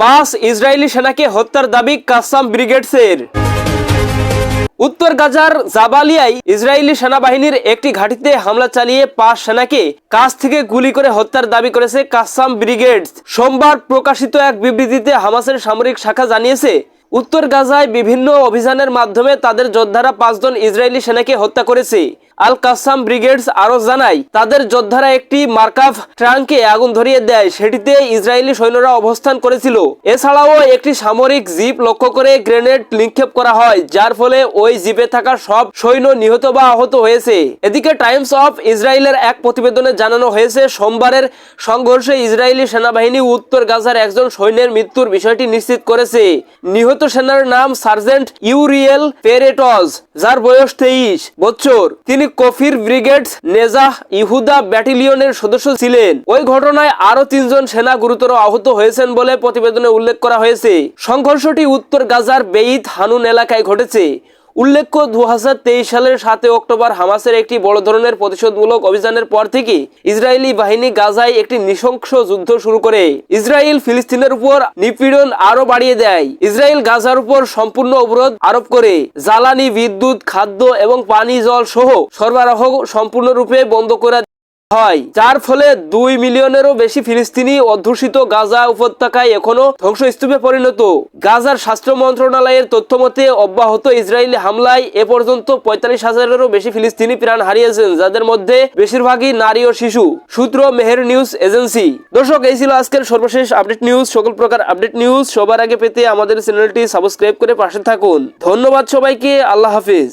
পাঁচ ইসরায়েলি সেনাকে হত্যার দাবি কাসাম ব্রিগেডসের। উত্তর গাজার জাবালিয়ায় ইসরায়েলি সেনাবাহিনীর একটি ঘাঁটিতে হামলা চালিয়ে পাঁচ সেনাকে কাছ থেকে গুলি করে হত্যার দাবি করেছে কাসাম ব্রিগেডস। সোমবার প্রকাশিত এক বিবৃতিতে হামাসের সামরিক শাখা জানিয়েছে উত্তর গাজায় বিভিন্ন অভিযানের মাধ্যমে তাদের যোদ্ধারা পাঁচজন ইসরায়েলি সেনাকে হত্যা করেছে। আল কাসাম ব্রিগেডস আরও জানায়, তাদের যোদ্ধারা একটি মার্কাভ ট্রাঙ্কে আগুন ধরিয়ে দেয়, সেটিতে ইসরায়েলি সৈন্যরা অবস্থান করেছিল। এছাড়াও একটি সামরিক জিপ লক্ষ্য করে গ্রেনেড নিক্ষেপ করা হয়, যার ফলে ওই জিপে থাকা সব সৈন্য নিহত বা আহত হয়েছে। এদিকে টাইমস অফ ইসরায়েলের এক প্রতিবেদনে জানানো হয়েছে, সোমবারের সংঘর্ষে ইসরায়েলি সেনাবাহিনী উত্তর গাজার একজন সৈন্যের মৃত্যুর বিষয়টি নিশ্চিত করেছে। নিহত সেনার নাম সার্জেন্ট ইউরিয়েল পেরেটজ, যার বয়স তেইশ বছর। তিনি কফির ব্রিগেড নেজাহ ইহুদা ব্যাটালিয়নের সদস্য ছিলেন। ওই ঘটনায় আরও তিনজন সেনা গুরুতর আহত হয়েছেন বলে প্রতিবেদনে উল্লেখ করা হয়েছে। সংঘর্ষটি উত্তর গাজার বেইত হানুন এলাকায় ঘটেছে। উল্লেখ্য দু সালের সাতে অক্টোবর হামাসের একটি বড় ধরনের প্রতিশোধমূলক অভিযানের পর থেকে ইসরায়েলি বাহিনী গাজায় একটি নৃশংস যুদ্ধ শুরু করে। ইসরায়েল ফিলিস্তিনের উপর নিপীড়ন আরও বাড়িয়ে দেয়। ইসরায়েল গাজার উপর সম্পূর্ণ অবরোধ আরোপ করে। জ্বালানি, বিদ্যুৎ, খাদ্য এবং পানি, জল সহ সরবরাহ সম্পূর্ণরূপে বন্ধ করে হয়। যার ফলে দুই মিলিয়নেরও বেশি ফিলিস্তিনি অধ্যুষিত গাজা উপত্যকায় এখনও ধ্বংসস্তূপে পরিণত। গাজার স্বাস্থ্য মন্ত্রণালয়ের তথ্য মতে অব্যাহত ইসরায়েলি হামলায় এ পর্যন্ত পঁয়তাল্লিশ হাজারেরও বেশি ফিলিস্তিনি প্রাণ হারিয়েছেন, যাদের মধ্যে বেশিরভাগই নারী ও শিশু। সূত্র মেহের নিউজ এজেন্সি। দর্শক, এই ছিল আজকের সর্বশেষ আপডেট নিউজ। সকল প্রকার আপডেট নিউজ সবার আগে পেতে আমাদের চ্যানেলটি সাবস্ক্রাইব করে পাশে থাকুন। ধন্যবাদ সবাইকে, আল্লাহ হাফিজ।